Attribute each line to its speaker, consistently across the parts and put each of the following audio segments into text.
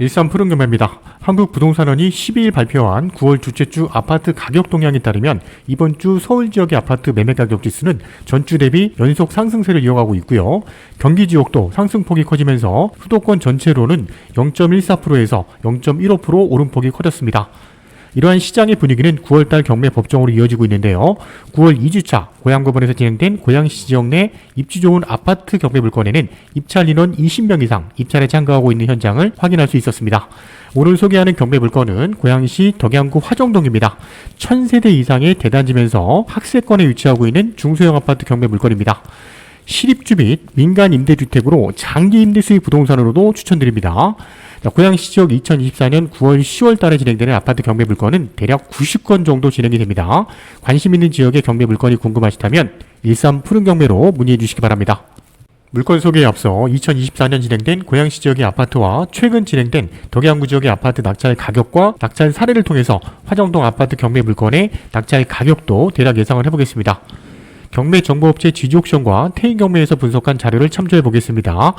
Speaker 1: 일산 푸른금입니다. 한국부동산원이 12일 발표한 9월 둘째 주 아파트 가격 동향에 따르면 이번 주 서울 지역의 아파트 매매 가격 지수는 전주 대비 연속 상승세를 이어가고 있고요. 경기 지역도 상승폭이 커지면서 수도권 전체로는 0.14%에서 0.15% 오름폭이 커졌습니다. 이러한 시장의 분위기는 9월달 경매 법정으로 이어지고 있는데요. 9월 2주차 고양법원에서 진행된 고양시 지역 내 입지 좋은 아파트 경매 물건에는 입찰 인원 20명 이상 입찰에 참가하고 있는 현장을 확인할 수 있었습니다. 오늘 소개하는 경매 물건은 고양시 덕양구 화정동입니다. 1000세대 이상의 대단지면서 학세권에 위치하고 있는 중소형 아파트 경매 물건입니다. 실입주 및 민간 임대주택으로 장기 임대 수익 부동산으로도 추천드립니다. 자, 고양시 지역 2024년 9월 10월 달에 진행되는 아파트 경매 물건은 대략 90건 정도 진행이 됩니다. 관심 있는 지역의 경매 물건이 궁금하시다면 일산 푸른 경매로 문의해 주시기 바랍니다. 물건 소개에 앞서 2024년 진행된 고양시 지역의 아파트와 최근 진행된 덕양구 지역의 아파트 낙찰 가격과 낙찰 사례를 통해서 화정동 아파트 경매 물건의 낙찰 가격도 대략 예상을 해보겠습니다. 경매 정보업체 지지옥션과 태인 경매에서 분석한 자료를 참조해 보겠습니다.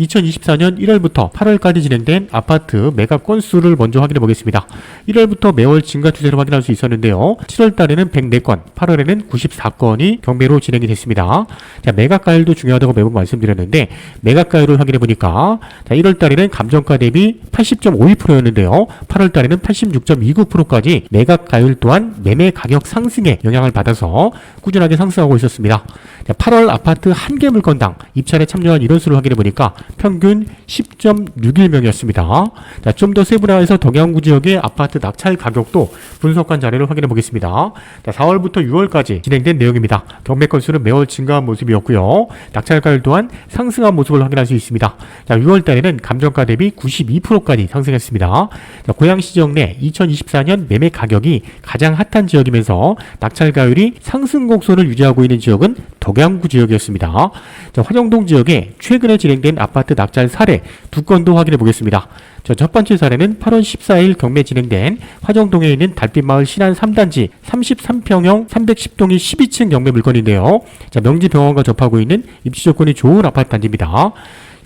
Speaker 1: 2024년 1월부터 8월까지 진행된 아파트 매각 건수를 먼저 확인해 보겠습니다. 1월부터 매월 증가 추세를 확인할 수 있었는데요. 7월 달에는 104건, 8월에는 94건이 경매로 진행이 됐습니다. 자, 매각가율도 중요하다고 매번 말씀드렸는데 매각가율을 확인해 보니까 자, 1월 달에는 감정가 대비 80.52%였는데요. 8월 달에는 86.29%까지 매각가율 또한 매매 가격 상승에 영향을 받아서 꾸준하게 상승하고 있었습니다. 자, 8월 아파트 한 개 물건당 입찰에 참여한 인원수를 확인해 보니까 평균 10.61명이었습니다. 자, 좀더 세분화해서 덕양구 지역의 아파트 낙찰 가격도 분석한 자료를 확인해 보겠습니다. 자, 4월부터 6월까지 진행된 내용입니다. 경매 건수는 매월 증가한 모습이었고요. 낙찰 가율 또한 상승한 모습을 확인할 수 있습니다. 자, 6월 달에는 감정가 대비 92%까지 상승했습니다. 자, 고양시 지역 내 2024년 매매 가격이 가장 핫한 지역이면서 낙찰 가율이 상승 곡선을 유지하고 있는 지역은 덕양구 지역이었습니다. 자, 화정동 지역에 최근에 진행된 아파트 낙찰 사례 두 건도 확인해 보겠습니다. 자, 첫 번째 사례는 8월 14일 경매 진행된 화정동에 있는 달빛마을 신안 3단지 33평형 310동이 12층 경매 물건인데요. 자, 명지병원과 접하고 있는 입지 조건이 좋은 아파트 단지입니다.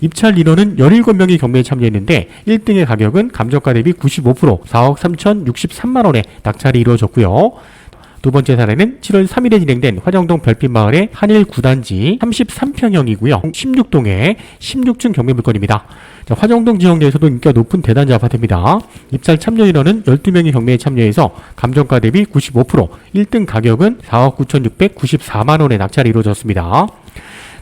Speaker 1: 입찰 인원은 17명이 경매에 참여했는데 1등의 가격은 감정가 대비 95% 4억 3,063만 원에 낙찰이 이루어졌고요. 두 번째 사례는 7월 3일에 진행된 화정동 별빛마을의 한일 9단지 33평형이고요. 16동의 16층 경매 물건입니다. 자, 화정동 지역 내에서도 인기가 높은 대단지 아파트입니다. 입찰 참여 인원은 12명이 경매에 참여해서 감정가 대비 95% 1등 가격은 4억 9,694만원에 낙찰이 이루어졌습니다.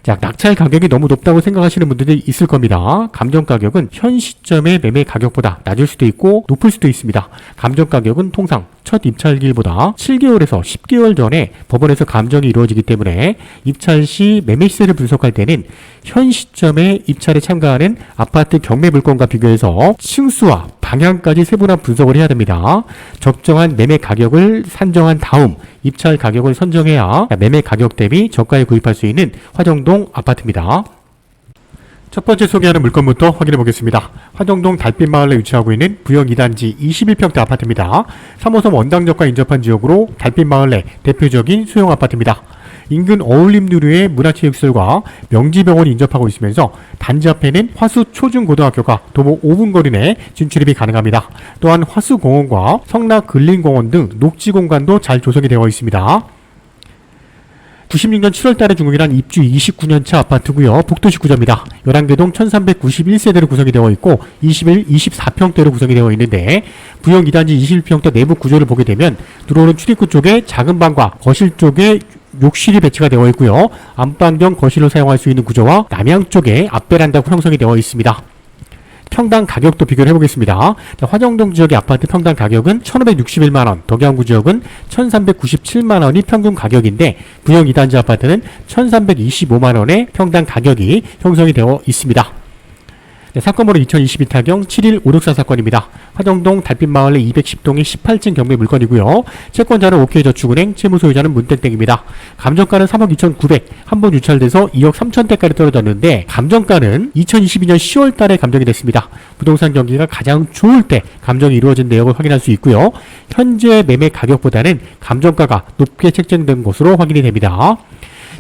Speaker 1: 자, 낙찰 가격이 너무 높다고 생각하시는 분들이 있을 겁니다. 감정 가격은 현 시점의 매매 가격보다 낮을 수도 있고 높을 수도 있습니다. 감정 가격은 통상 첫 입찰일보다 7개월에서 10개월 전에 법원에서 감정이 이루어지기 때문에 입찰 시 매매 시세를 분석할 때는 현 시점에 입찰에 참가하는 아파트 경매 물건과 비교해서 층수와 방향까지 세분화 분석을 해야 됩니다. 적정한 매매 가격을 산정한 다음 입찰 가격을 선정해야 매매 가격 대비 저가에 구입할 수 있는 화정동 아파트입니다. 첫 번째 소개하는 물건부터 확인해 보겠습니다. 화정동 달빛마을에 위치하고 있는 부영 2단지 21평대 아파트입니다. 3호선 원당역과 인접한 지역으로 달빛마을 내 대표적인 소형 아파트입니다. 인근 어울림누류의 문화체육시설과 명지병원이 인접하고 있으면서 단지 앞에는 화수 초중고등학교가 도보 5분 거리 내 진출입이 가능합니다. 또한 화수공원과 성락 근린공원 등 녹지 공간도 잘 조성이 되어 있습니다. 96년 7월 달에 준공이란 입주 29년차 아파트고요. 복도식 구조입니다. 11개동 1391세대로 구성이 되어 있고 21, 24평대로 구성이 되어 있는데 부영 2단지 21평대 내부 구조를 보게 되면 들어오는 출입구 쪽에 작은 방과 거실 쪽에 욕실이 배치가 되어 있고요. 안방 겸 거실로 사용할 수 있는 구조와 남향 쪽에 앞베란다가 형성이 되어 있습니다. 평당 가격도 비교를 해보겠습니다. 자, 화정동 지역의 아파트 평당 가격은 1,561만원, 덕양구 지역은 1,397만원이 평균 가격인데 부영 2단지 아파트는 1,325만원의 평당 가격이 형성이 되어 있습니다. 네, 사건번호 2022 타경 71564 사건입니다. 화정동 달빛마을 내 210동의 18층 경매 물건이고요. 채권자는 OK저축은행, 채무소유자는 문땡땡입니다. 감정가는 3억 2,900, 한 번 유찰돼서 2억 3천대까지 떨어졌는데 감정가는 2022년 10월 달에 감정이 됐습니다. 부동산 경기가 가장 좋을 때 감정이 이루어진 내역을 확인할 수 있고요. 현재 매매 가격보다는 감정가가 높게 책정된 것으로 확인이 됩니다.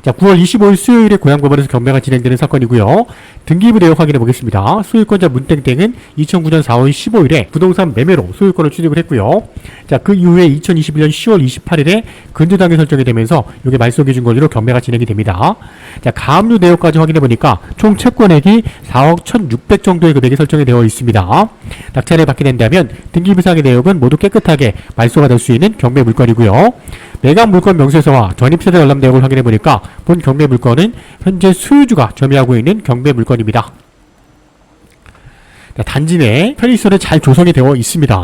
Speaker 1: 자, 9월 25일 수요일에 고양법원에서 경매가 진행되는 사건이고요. 등기부 내역 확인해 보겠습니다. 소유권자 문땡땡은 2009년 4월 15일에 부동산 매매로 소유권을 취득을 했고요. 자, 그 이후에 2021년 10월 28일에 근저당이 설정이 되면서 이게 말소 기준 권리로 경매가 진행이 됩니다. 자, 가압류 내역까지 확인해 보니까 총 채권액이 4억 1,600 정도의 금액이 설정이 되어 있습니다. 낙찰을 받게 된다면 등기부상의 내역은 모두 깨끗하게 말소가 될 수 있는 경매 물건이고요. 매각 물건 명세서와 전입세대 열람 내역을 확인해 보니까 본 경매 물건은 현재 소유주가 점유하고 있는 경매 물건입니다. 자, 단지 내 편의시설이 잘 조성이 되어 있습니다.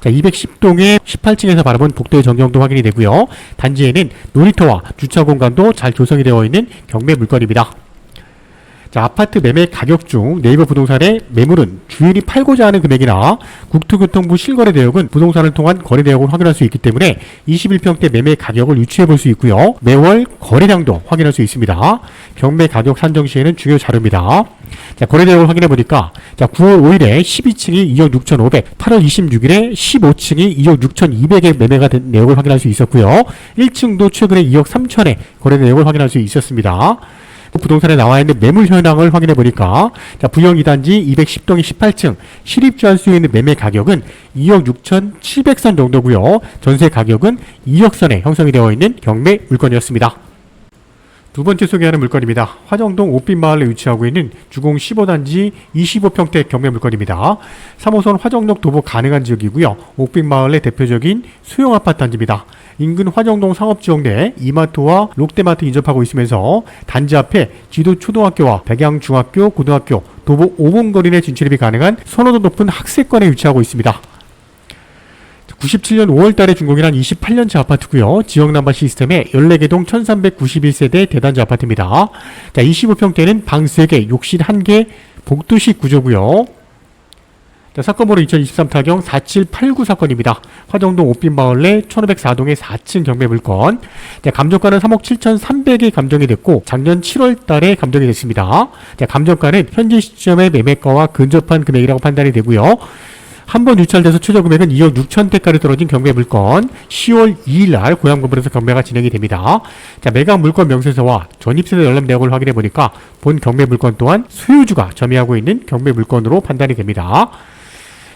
Speaker 1: 자, 210동의 18층에서 바라본 복도의 전경도 확인이 되고요. 단지에는 놀이터와 주차 공간도 잘 조성이 되어 있는 경매 물건입니다. 자, 아파트 매매 가격 중 네이버 부동산의 매물은 주인이 팔고자 하는 금액이나 국토교통부 실거래 내역은 부동산을 통한 거래 내역을 확인할 수 있기 때문에 21평대 매매 가격을 유추해 볼 수 있고요. 매월 거래량도 확인할 수 있습니다. 경매 가격 산정 시에는 중요 자료입니다. 자, 거래 내역을 확인해 보니까 자, 9월 5일에 12층이 2억 6,500, 8월 26일에 15층이 2억 6,200에 매매가 된 내역을 확인할 수 있었고요. 1층도 최근에 2억 3천에 거래 내역을 확인할 수 있었습니다. 부동산에 나와 있는 매물 현황을 확인해 보니까 자, 부영 2단지 210동의 18층 실입주할 수 있는 매매 가격은 2억 6,700선 정도고요. 전세 가격은 2억 선에 형성이 되어 있는 경매 물건이었습니다. 두 번째 소개하는 물건입니다. 화정동 옥빈마을에 위치하고 있는 주공 15단지 25평대 경매 물건입니다. 3호선 화정역 도보 가능한 지역이고요. 옥빈마을의 대표적인 소형 아파트 단지입니다. 인근 화정동 상업지역 내 이마트와 롯데마트 인접하고 있으면서 단지 앞에 지도 초등학교와 백양중학교, 고등학교, 도보 5분 거리 내 진출입이 가능한 선호도 높은 학세권에 위치하고 있습니다. 97년 5월 달에 준공이란 28년차 아파트고요. 지역 난바 시스템의 14개동 1391세대 대단지 아파트입니다. 자, 25평대는 방 3개, 욕실 1개, 복도식 구조고요. 자, 사건 번호 2023 타경 4789 사건입니다. 화정동 옥빈마을 내 1504동의 4층 경매 물건. 자, 감정가는 3억 7,300에 감정이 됐고 작년 7월 달에 감정이 됐습니다. 자, 감정가는 현재 시점의 매매가와 근접한 금액이라고 판단이 되고요. 한 번 유찰돼서 최저 금액은 2억 6천대까지 떨어진 경매 물건 10월 2일 날 고양건물에서 경매가 진행이 됩니다. 자, 매각 물건 명세서와 전입세대 열람 내역을 확인해 보니까 본 경매 물건 또한 소유주가 점유하고 있는 경매 물건으로 판단이 됩니다.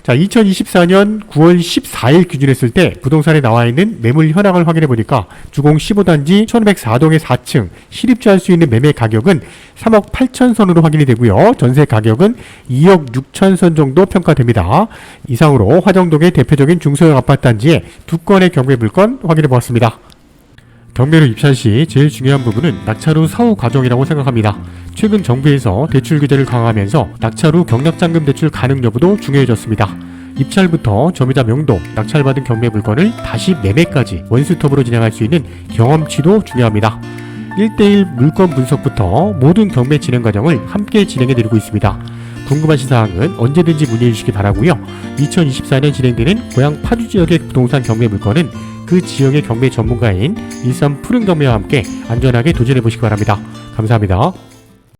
Speaker 1: 자, 2024년 9월 14일 기준했을 때 부동산에 나와 있는 매물 현황을 확인해 보니까 주공 15단지 1504동의 4층 실입주할 수 있는 매매 가격은 3억 8천 선으로 확인이 되고요. 전세 가격은 2억 6천 선 정도 평가됩니다. 이상으로 화정동의 대표적인 중소형 아파트 단지의 두 건의 경매 물건 확인해 보았습니다. 경매로 입찰 시 제일 중요한 부분은 낙찰 후 사후 과정이라고 생각합니다. 최근 정부에서 대출 규제를 강화하면서 낙찰 후 경락잔금 대출 가능 여부도 중요해졌습니다. 입찰부터 점유자 명도, 낙찰받은 경매 물건을 다시 매매까지 원스톱으로 진행할 수 있는 경험치도 중요합니다. 1대1 물건 분석부터 모든 경매 진행 과정을 함께 진행해 드리고 있습니다. 궁금하신 사항은 언제든지 문의해 주시기 바라고요. 2024년 진행되는 고향 파주 지역의 부동산 경매 물건은 그 지역의 경매 전문가인 일산 푸른 경매와 함께 안전하게 도전해 보시기 바랍니다. 감사합니다.